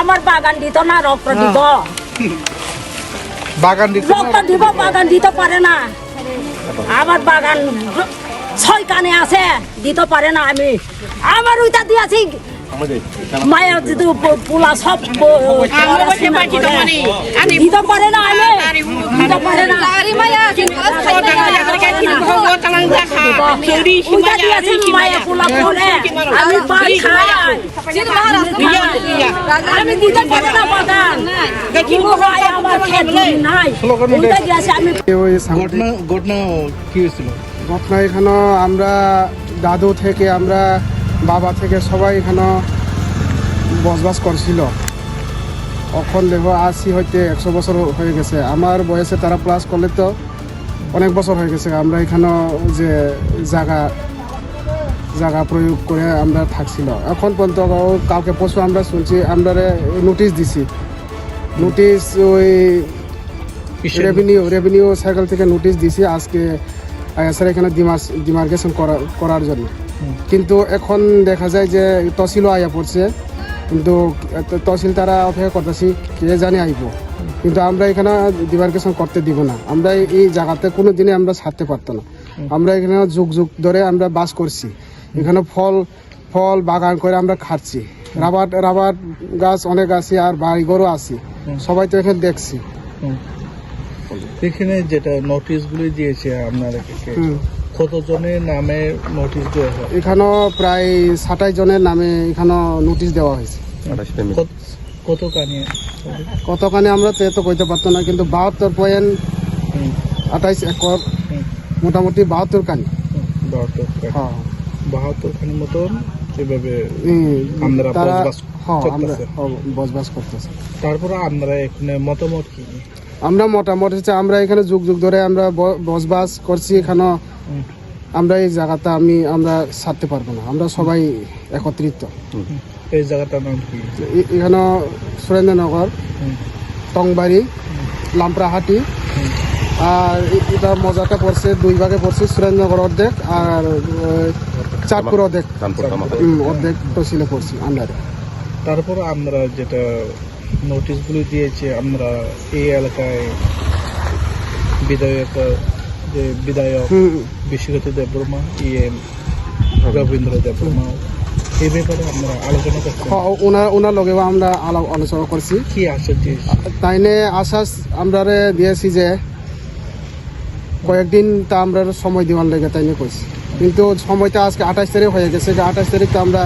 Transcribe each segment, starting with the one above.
আমার বাগান দিত না রক্ত দিব। বাগান দিতে রক্ত দিব বাগান দিতে পারে না। আমার বাগান ছয় কানে আছে দিতে পারে না আমি। আমার ওইটা দিয়েছি। মায়ের যদি পোলা সব দিতে পারে না আমি। দিতে পারে না। ওইটা দিয়েছি মায়ের পোলা পরে আমি ঘটনা ঘটনা কি হয়েছিল? ঘটনা এখানে আমরা দাদু থেকে আমরা বাবা থেকে সবাই এখানে বসবাস করছিল। এখন দেখো আশি হইতে একশো বছর হয়ে গেছে। আমার বয়সে তারা প্লাস করলে তো অনেক বছর হয়ে গেছে। আমরা এখানে যে জায়গা জায়গা প্রয়োগ করে আমরা থাকছিল। এখন পর্যন্ত কাউকে পশু আমরা শুনছি আমরা নোটিশ দিছি। নোটিশ ওই রেভিনিউ রেভিনিউ সাইকেল থেকে নোটিশ দিছি আজকে স্যার এখানে ডিমার্স ডিমার্কেশন করা করার জন্য। কিন্তু এখন দেখা যায় যে তহসিলও আয়া পড়ছে। কিন্তু তহসিল তারা অপেক্ষা করতেছি কে জানে আইব। কিন্তু আমরা এখানে ডিমার্কেশন করতে দিব না। আমরা এই জায়গাতে কোনো দিনে আমরা ছাড়তে পারতো না। আমরা এখানে যুগ যুগ ধরে আমরা বাস করছি। এখানে ফল ফল বাগান করে আমরা খাচ্ছি। রাবার রাবার গাছ অনেক আছে আর বাড়ি বাড়িঘরও আছে। সবাই তো এখানে দেখছি। এখানে যেটা নোটিশ গুলি দিয়েছে আপনাদেরকে কতজনের নামে নোটিশ দেওয়া হয়? এখানেও প্রায় সাতাশ জনের নামে এখানেও নোটিশ দেওয়া হয়েছে। কত- কত কানি? কতখানি আমরা তো এত কইতে পারতো না কিন্তু বাহাত্তর পয়েন্ট আঠাইশ একর মোটামুটি বাহাত্তর কানি। বাহাত্তর হ্যাঁ। বাহাত্তর খানির মতন এভাবে এই আমরা বসবাস হ্যাঁ করতেছে। বসবাস করতেছে। তারপরে আমরা এখানে মতামত কি? আমরা মোটামুটি হচ্ছে আমরা এখানে যুগ যুগ ধরে আমরা বসবাস করছি এখানে আমরা এই জায়গাটা আমি আমরা ছাড়তে পারব না। আমরা সবাই একত্রিত। এই জায়গাটার নাম কি? এখানে সুরেন্দ্রনগর টংবাড়ি লামপ্রাহাটি। আর এটা মজাটা পড়ছে দুই ভাগে পড়ছে সুরেন্দ্রনগর অর্ধেক আর চাঁদপুর অর্ধেক। অর্ধেক তহসিলে পড়ছি আন্ডারে তারপর আমরা যেটা নোটিশগুলি দিয়েছি আমরা এই এলাকায় বিধায়ক যে বিধায়ক বিশ্বগত দেববর্মা ইএম রবীন্দ্র দেববর্মা এই ব্যাপারে আমরা আলোচনা করছি। ওনার ওনার লগেও আমরা আলাপ আলোচনা করছি। কি আসে দিয়েছে তাইনে আশ্বাস আমরা দিয়েছি যে কয়েকদিন তা আমরা সময় দেওয়ার লেগে তাইনে কইছি কিন্তু সময়টা আজকে আঠাশ তারিখ হয়ে গেছে। যে আঠাশ তারিখ তো আমরা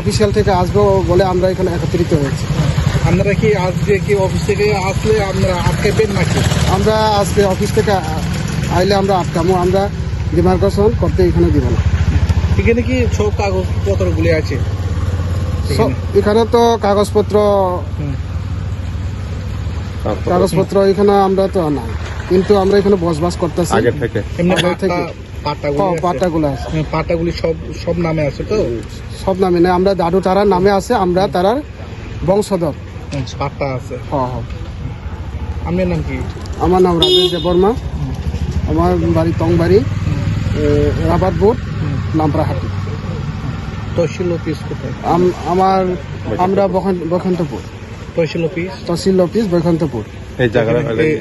অফিসিয়াল থেকে আসব বলে আমরা এখানে একত্রিত হয়েছি। আপনারা কি আজকে কি অফিস থেকে আসলে আমরা আটকাবেন নাকি? আমরা আজকে অফিস থেকে আইলে আমরা আটকামো। আমরা ডিমার্কেশন করতে এখানে দিব না। এখানে কি সব কাগজপত্রগুলি আছে? সব এখানে তো কাগজপত্র কাগজপত্র এখানে আমরা তো না কিন্তু আমরা এখানে বসবাস করতেছি। আগে থেকে। পাটাগুলি পাটাগুলো আছে? হ্যাঁ, পাটাগুলি সব সব নামে আছে তো? সব নামে নেই আমরা দাদু তারার নামে আছে আমরা তারার বংশধর। পাটা আছে। আপনার নাম কি? আমার নাম রাজেশ দেববর্মা আমার বাড়ি টংবাড়ি রাবার বোর্ড লামপ্রাহাটি তহসিল অফিস কোথায়? আম- আমার আমরা বসন্ত- বসন্তপুর তহসিল অফিস? তহসিল অফিস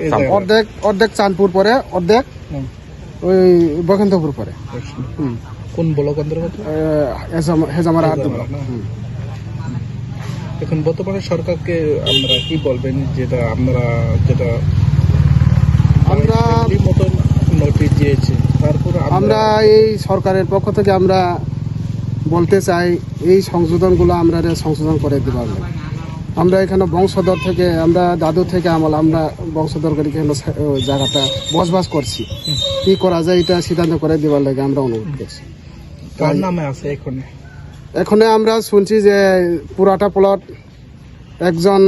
জায়গা। অর্ধেক অর্ধেক চাঁদপুর পরে অর্ধেক ওই বৈকুণ্ঠপুর পরে। কোন ব্লক অন্তর্গত হেজাম- হেজামারা হেজামারা, না? এখন বর্তমানে সরকারকে আমরা কি বলবেন যেটা আমরা যেটা আমরা এই মতন নোটিশ দিয়েছে? তারপর আমরা এই সরকারের পক্ষ থেকে আমরা বলতে চাই এই সংশোধনগুলো আমরা সংশোধন করে দিতে পারব আমরা এখানে বংশধর থেকে আমরা দাদু থেকে আমল আমরা বংশধর করে এখানে জায়গাটা বসবাস করছি। কি করা যায় এটা সিদ্ধান্ত করে দেওয়ার লাগে আমরা অনুরোধ করছি। কার নামে আছে এখন? এখানে আমরা শুনছি যে পুরাটা প্লট একজন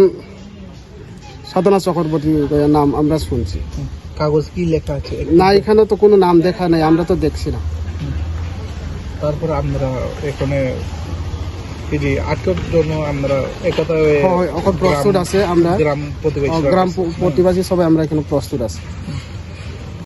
সাধনা চক্রবর্তী নাম আমরা শুনছি। কাগজ কি লেখা আছে? না এখানে তো কোনো নাম দেখা নাই আমরা তো দেখছি না। তারপর আমরা এখানে যে আটকের জন্য আমরা একতা হয়ে প্রস্তুত আছে আমরা। গ্রাম প্রতিবেশী গ্রাম প্রতিবাসী সবাই আমরা এখানে প্রস্তুত আছি।